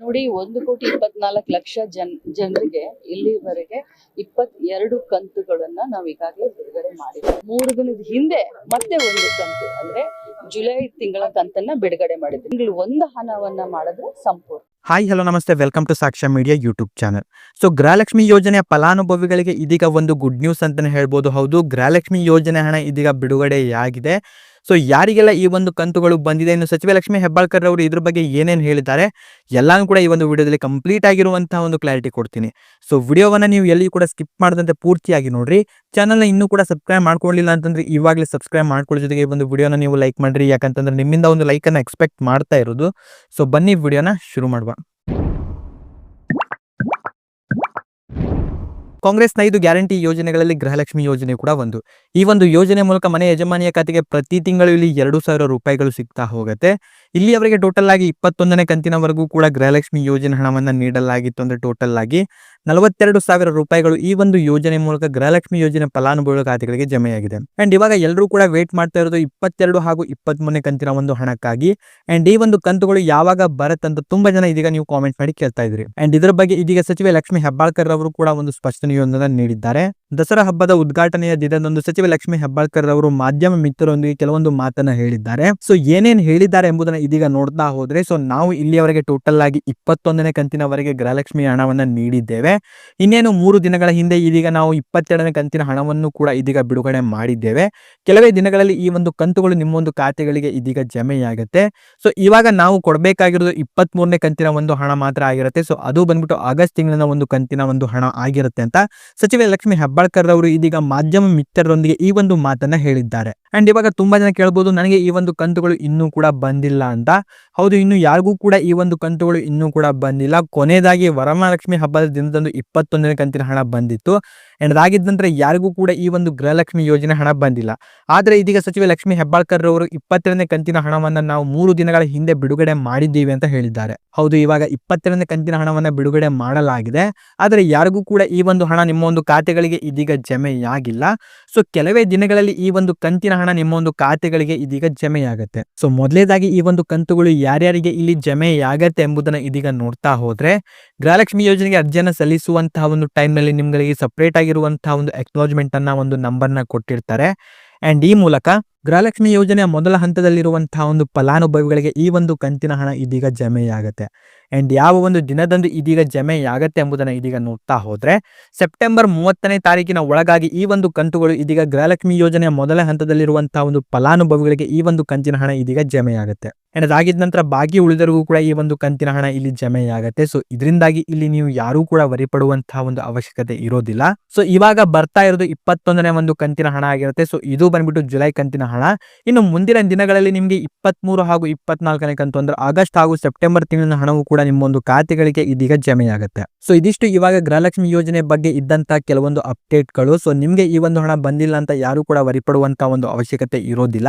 ನೋಡಿ, ಒಂದು ಕೋಟಿ ಇಪ್ಪತ್ನಾಲ್ಕು ಲಕ್ಷ ಜನ್, ಜನರಿಗೆ ಇಲ್ಲಿವರೆಗೆ ಇಪ್ಪತ್ ಎರಡು ಕಂತುಗಳನ್ನ ನಾವು ಈಗಾಗಲೇ ಬಿಡುಗಡೆ ಮಾಡಿದ್ವಿ. ಮೂರು ದಿನದ ಹಿಂದೆ ಮತ್ತೆ ಒಂದು ಕಂತು, ಅಂದ್ರೆ ಜುಲೈ ತಿಂಗಳ ಕಂತನ್ನ ಬಿಡುಗಡೆ ಮಾಡಿದ್ವಿ. ತಿಂಗಳು ಒಂದು ಹಣವನ್ನ ಮಾಡಿದ್ರೆ ಸಂಪೂರ್ಣ. Hi, hello, namaste. Welcome to Sakshya media YouTube channel. So, Gruhalakshmi ಯೋಜನೆಯ ಫಲಾನುಭವಿಗಳಿಗೆ ಇದೀಗ ಒಂದು ಗುಡ್ ನ್ಯೂಸ್ ಅಂತಾನೆ ಹೇಳ್ಬೋದು. ಹೌದು, ಗೃಹಲಕ್ಷ್ಮಿ ಯೋಜನೆ ಹಣ ಇದೀಗ ಬಿಡುಗಡೆಯಾಗಿದೆ. ಸೊ ಯಾರಿಗೆಲ್ಲ ಈ ಒಂದು ಕಂತುಗಳು ಬಂದಿದೆ ಇನ್ನು ಸಚಿವ ಲಕ್ಷ್ಮಿ ಹೆಬ್ಬಾಳ್ಕರ್ ಅವರು ಇದ್ರ ಬಗ್ಗೆ ಏನೇನು ಹೇಳಿದ್ದಾರೆ, ಎಲ್ಲಾನು ಕೂಡ ಈ ಒಂದು ವಿಡಿಯೋದಲ್ಲಿ ಕಂಪ್ಲೀಟ್ ಆಗಿರುವಂತಹ ಒಂದು ಕ್ಲಾರಿಟಿ ಕೊಡ್ತೀನಿ. ಸೊ ವಿಡಿಯೋವನ್ನು ನೀವು ಎಲ್ಲಿ ಕೂಡ ಸ್ಕಿಪ್ ಮಾಡದಂತೆ ಪೂರ್ತಿಯಾಗಿ ನೋಡ್ರಿ. ಚಾನಲ್ನ ಇನ್ನೂ ಕೂಡ ಸಬ್ಸ್ಕ್ರೈಬ್ ಮಾಡ್ಕೊಳ್ಳಿಲ್ಲ ಅಂತಂದ್ರೆ ಇವಾಗಲೇ ಸಬ್ಸ್ಕ್ರೈಬ್ ಮಾಡ್ಕೊಳ್ಳೋ ಜೊತೆಗೆ ಈ ಒಂದು ವಿಡಿಯೋನ ನೀವು ಲೈಕ್ ಮಾಡ್ರಿ. ಯಾಕಂತಂದ್ರೆ ನಿಮ್ಮಿಂದ ಒಂದು ಲೈಕನ್ನು ಎಕ್ಸ್ಪೆಕ್ಟ್ ಮಾಡ್ತಾ ಇರೋದು. ಸೊ ಬನ್ನಿ ವಿಡಿಯೋನ ಶುರು ಮಾಡುವ. ಕಾಂಗ್ರೆಸ್ನ ಐದು ಗ್ಯಾರಂಟಿ ಯೋಜನೆಗಳಲ್ಲಿ ಗೃಹಲಕ್ಷ್ಮಿ ಯೋಜನೆ ಕೂಡ ಒಂದು. ಈ ಒಂದು ಯೋಜನೆ ಮೂಲಕ ಮನೆ ಯಜಮಾನಿಯ ಖಾತೆಗೆ ಪ್ರತಿ ತಿಂಗಳು ಇಲ್ಲಿ ಎರಡು ಸಾವಿರ ರೂಪಾಯಿಗಳು ಸಿಗ್ತಾ ಹೋಗುತ್ತೆ. ಇಲ್ಲಿ ಅವರಿಗೆ ಟೋಟಲ್ ಆಗಿ ಇಪ್ಪತ್ತೊಂದನೇ ಕಂತಿನವರೆಗೂ ಕೂಡ ಗೃಹಲಕ್ಷ್ಮಿ ಯೋಜನೆ ಹಣವನ್ನು ನೀಡಲಾಗಿತ್ತು ಅಂದ್ರೆ ಟೋಟಲ್ ಆಗಿ ನಲವತ್ತೆರಡು ಸಾವಿರ ರೂಪಾಯಿಗಳು ಈ ಒಂದು ಯೋಜನೆ ಮೂಲಕ ಗೃಹಲಕ್ಷ್ಮಿ ಯೋಜನೆ ಫಲಾನುಭವಿಗಳ ಖಾತೆಗಳಿಗೆ ಜಮೆಯಾಗಿದೆ. ಅಂಡ್ ಇವಾಗ ಎಲ್ಲರೂ ಕೂಡ ವೇಟ್ ಮಾಡ್ತಾ ಇರೋದು ಇಪ್ಪತ್ತೆರಡು ಹಾಗೂ ಇಪ್ಪತ್ಮೂರನೇ ಕಂತಿನ ಒಂದು ಹಣಕ್ಕಾಗಿ. ಅಂಡ್ ಈ ಒಂದು ಕಂತುಗಳು ಯಾವಾಗ ಬರುತ್ತಂತ ತುಂಬಾ ಜನ ಇದೀಗ ನೀವು ಕಾಮೆಂಟ್ ಮಾಡಿ ಕೇಳ್ತಾ ಇದ್ರಿ ಅಂಡ್ ಇದರ ಬಗ್ಗೆ ಇದೀಗ ಸಚಿವೆ ಲಕ್ಷ್ಮಿ ಹೆಬ್ಬಾಳ್ಕರ್ ಅವರು ಕೂಡ ಒಂದು ಸ್ಪಷ್ಟನೆಯೊಂದನ್ನು ನೀಡಿದ್ದಾರೆ. ದಸರಾ ಹಬ್ಬದ ಉದ್ಘಾಟನೆಯ ದಿನದಂದು ಸಚಿವ ಲಕ್ಷ್ಮಿ ಹೆಬ್ಬಾಳ್ಕರ್ ಅವರು ಮಾಧ್ಯಮ ಮಿತ್ರರೊಂದಿಗೆ ಕೆಲವೊಂದು ಮಾತನ್ನ ಹೇಳಿದ್ದಾರೆ. ಸೊ ಏನೇನ್ ಹೇಳಿದ್ದಾರೆ ಎಂಬುದನ್ನ ಇದೀಗ ನೋಡ್ತಾ ಹೋದ್ರೆ ಸೊ ನಾವು ಇಲ್ಲಿಯವರೆಗೆ ಟೋಟಲ್ ಆಗಿ ಇಪ್ಪತ್ತೊಂದನೇ ಕಂತಿನವರೆಗೆ ಗೃಹಲಕ್ಷ್ಮಿ ಹಣವನ್ನ ನೀಡಿದ್ದೇವೆ. ಇನ್ನೇನು ಮೂರು ದಿನಗಳ ಹಿಂದೆ ಇದೀಗ ನಾವು ಇಪ್ಪತ್ತೆರಡನೇ ಕಂತಿನ ಹಣವನ್ನು ಕೂಡ ಇದೀಗ ಬಿಡುಗಡೆ ಮಾಡಿದ್ದೇವೆ. ಕೆಲವೇ ದಿನಗಳಲ್ಲಿ ಈ ಒಂದು ಕಂತುಗಳು ನಿಮ್ಮೊಂದು ಖಾತೆಗಳಿಗೆ ಇದೀಗ ಜಮೆಯಾಗುತ್ತೆ. ಸೊ ಇವಾಗ ನಾವು ಕೊಡಬೇಕಾಗಿರೋದು ಇಪ್ಪತ್ತ್ ಕಂತಿನ ಒಂದು ಹಣ ಮಾತ್ರ ಆಗಿರುತ್ತೆ. ಸೊ ಅದು ಬಂದ್ಬಿಟ್ಟು ಆಗಸ್ಟ್ ತಿಂಗಳಿನ ಒಂದು ಕಂತಿನ ಒಂದು ಹಣ ಆಗಿರುತ್ತೆ ಅಂತ ಸಚಿವ ಲಕ್ಷ್ಮಿ ಹೆಬ್ಬಾಳ್ಕರ್ ಅವರು ಇದೀಗ ಮಾಧ್ಯಮ ಮಿತ್ರರೊಂದಿಗೆ ಈ ಒಂದು ಮಾತನ್ನ ಹೇಳಿದ್ದಾರೆ. ಅಂಡ್ ಇವಾಗ ತುಂಬಾ ಜನ ಕೇಳ್ಬೋದು, ನನಗೆ ಈ ಒಂದು ಕಂತುಗಳು ಇನ್ನೂ ಕೂಡ ಬಂದಿಲ್ಲ ಅಂತ. ಹೌದು, ಇನ್ನು ಯಾರಿಗೂ ಕೂಡ ಈ ಒಂದು ಕಂತುಗಳು ಇನ್ನೂ ಕೂಡ ಬಂದಿಲ್ಲ. ಕೊನೆಯದಾಗಿ ವರಮಹಾಲಕ್ಷ್ಮಿ ಹಬ್ಬದ ದಿನದಂದು ಇಪ್ಪತ್ತೊಂದನೇ ಕಂತಿನ ಹಣ ಬಂದಿತ್ತು. ಅಂಡ್ ಅದಾಗಿದ್ದ ನಂತರ ಯಾರಿಗೂ ಕೂಡ ಈ ಒಂದು ಗೃಹಲಕ್ಷ್ಮಿ ಯೋಜನೆ ಹಣ ಬಂದಿಲ್ಲ. ಆದ್ರೆ ಇದೀಗ ಸಚಿವ ಲಕ್ಷ್ಮಿ ಹೆಬ್ಬಾಳ್ಕರ್ ಅವರು ಇಪ್ಪತ್ತೆರಡನೇ ಕಂತಿನ ಹಣವನ್ನ ನಾವು ಮೂರು ದಿನಗಳ ಹಿಂದೆ ಬಿಡುಗಡೆ ಮಾಡಿದ್ದೀವಿ ಅಂತ ಹೇಳಿದ್ದಾರೆ. ಹೌದು, ಇವಾಗ ಇಪ್ಪತ್ತೆರಡನೇ ಕಂತಿನ ಹಣವನ್ನ ಬಿಡುಗಡೆ ಮಾಡಲಾಗಿದೆ. ಆದರೆ ಯಾರಿಗೂ ಕೂಡ ಈ ಒಂದು ಹಣ ನಿಮ್ಮ ಒಂದು ಖಾತೆಗಳಿಗೆ ಇದೀಗ ಜಮೆಯಾಗಿಲ್ಲ. ಸೊ ಕೆಲವೇ ದಿನಗಳಲ್ಲಿ ಈ ಒಂದು ಕಂತಿನ ಹಣ ನಿಮ್ಮ ಒಂದು ಖಾತೆಗಳಿಗೆ ಇದೀಗ ಜಮೆಯಾಗತ್ತೆ. ಸೊ ಮೊದಲೇದಾಗಿ ಈ ಒಂದು ಕಂತುಗಳು ಯಾರ್ಯಾರಿಗೆ ಇಲ್ಲಿ ಜಮೆಯಾಗತ್ತೆ ಎಂಬುದನ್ನ ಇದೀಗ ನೋಡ್ತಾ ಹೋದ್ರೆ, ಗೃಹಲಕ್ಷ್ಮಿ ಯೋಜನೆಗೆ ಅರ್ಜಿಯನ್ನು ಸಲ್ಲಿಸುವಂತಹ ಒಂದು ಟೈಮ್ನಲ್ಲಿ ನಿಮ್ಗಳಿಗೆ ಸಪ್ರೇಟ್ ಆಗಿರುವಂತಹ ಒಂದು ಅಕ್ನಾಲಜ್ಮೆಂಟ್ ಅನ್ನ ಒಂದು ನಂಬರ್ನ ಕೊಟ್ಟಿರ್ತಾರೆ. ಅಂಡ್ ಈ ಮೂಲಕ ಗೃಹಲಕ್ಷ್ಮಿ ಯೋಜನೆಯ ಮೊದಲ ಹಂತದಲ್ಲಿರುವಂತಹ ಒಂದು ಫಲಾನುಭವಿಗಳಿಗೆ ಈ ಒಂದು ಕಂತಿನ ಹಣ ಇದೀಗ ಜಮೆಯಾಗುತ್ತೆ. ಅಂಡ್ ಯಾವ ಒಂದು ದಿನದಂದು ಇದೀಗ ಜಮೆಯಾಗತ್ತೆ ಎಂಬುದನ್ನು ಇದೀಗ ನೋಡ್ತಾ ಹೋದ್ರೆ ಸೆಪ್ಟೆಂಬರ್ ಮೂವತ್ತನೇ ತಾರೀಕಿನ ಒಳಗಾಗಿ ಈ ಒಂದು ಕಂತುಗಳು ಇದೀಗ ಗೃಹಲಕ್ಷ್ಮಿ ಯೋಜನೆಯ ಮೊದಲ ಹಂತದಲ್ಲಿರುವಂತಹ ಒಂದು ಫಲಾನುಭವಿಗಳಿಗೆ ಈ ಒಂದು ಕಂತಿನ ಹಣ ಇದೀಗ ಜಮೆಯಾಗುತ್ತೆ. ಅಂಡ್ ಅದಾಗಿದ ನಂತರ ಬಾಕಿ ಉಳಿದರಿಗೂ ಕೂಡ ಈ ಒಂದು ಕಂತಿನ ಹಣ ಇಲ್ಲಿ ಜಮೆಯಾಗುತ್ತೆ. ಸೊ ಇದರಿಂದಾಗಿ ಇಲ್ಲಿ ನೀವು ಯಾರೂ ಕೂಡ ವರಿಪಡುವಂತಹ ಒಂದು ಅವಶ್ಯಕತೆ ಇರೋದಿಲ್ಲ. ಸೊ ಇವಾಗ ಬರ್ತಾ ಇರೋದು ಇಪ್ಪತ್ತೊಂದನೇ ಒಂದು ಕಂತಿನ ಹಣ ಆಗಿರುತ್ತೆ. ಸೊ ಇದು ಬಂದ್ಬಿಟ್ಟು ಜುಲೈ ಕಂತಿನ ಹಣ. ಇನ್ನು ಮುಂದಿನ ದಿನಗಳಲ್ಲಿ ನಿಮಗೆ ಇಪ್ಪತ್ಮೂರು ಹಾಗೂ ಇಪ್ಪತ್ನಾಲ್ಕನೇ ಕಂತು ಅಂದ್ರೆ ಆಗಸ್ಟ್ ಹಾಗೂ ಸೆಪ್ಟೆಂಬರ್ ತಿಂಗಳಿನ ಹಣವು ಕೂಡ ನಿಮ್ಮೊಂದು ಖಾತೆಗಳಿಗೆ ಇದೀಗ ಜಮೆಯಾಗುತ್ತೆ. ಸೊ ಇದಿಷ್ಟು ಇವಾಗ ಗೃಹಲಕ್ಷ್ಮಿ ಯೋಜನೆ ಬಗ್ಗೆ ಇದ್ದಂತ ಕೆಲವೊಂದು ಅಪ್ಡೇಟ್ಗಳು. ಸೊ ನಿಮಗೆ ಈ ಒಂದು ಹಣ ಬಂದಿಲ್ಲ ಅಂತ ಯಾರು ಕೂಡ ವರಿಪಡುವಂಥ ಒಂದು ಅವಶ್ಯಕತೆ ಇರೋದಿಲ್ಲ.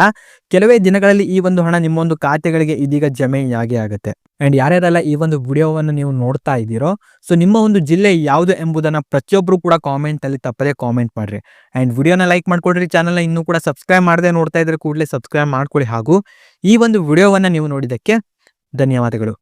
ಕೆಲವೇ ದಿನಗಳಲ್ಲಿ ಈ ಒಂದು ಹಣ ನಿಮ್ಮೊಂದು ಖಾತೆಗಳಿಗೆ ಇದೀಗ ಜಮೆಯಾಗಿ ಆಗುತ್ತೆ. ಅಂಡ್ ಯಾರ್ಯಾರೆಲ್ಲ ಈ ಒಂದು ವಿಡಿಯೋವನ್ನು ನೀವು ನೋಡ್ತಾ ಇದ್ದೀರೋ ಸೊ ನಿಮ್ಮ ಒಂದು ಜಿಲ್ಲೆ ಯಾವುದು ಎಂಬುದನ್ನು ಪ್ರತಿಯೊಬ್ಬರು ಕೂಡ ಕಾಮೆಂಟ್ ಅಲ್ಲಿ ತಪ್ಪದೇ ಕಾಮೆಂಟ್ ಮಾಡ್ರಿ. ಆ್ಯಂಡ್ ವಿಡಿಯೋನ ಲೈಕ್ ಮಾಡ್ಕೊಡ್ರಿ ಚಾನಲ್ನ ಇನ್ನೂ ಕೂಡ ಸಬ್ಸ್ಕ್ರೈಬ್ ಮಾಡದೆ ನೋಡ್ತಾ ಇದ್ರೆ ಕೂಡಲೇ ಸಬ್ಸ್ಕ್ರೈಬ್ ಮಾಡ್ಕೊಳ್ಳಿ ಹಾಗೂ ಈ ಒಂದು ವಿಡಿಯೋವನ್ನು ನೀವು ನೋಡಿದ್ದಕ್ಕೆ ಧನ್ಯವಾದಗಳು.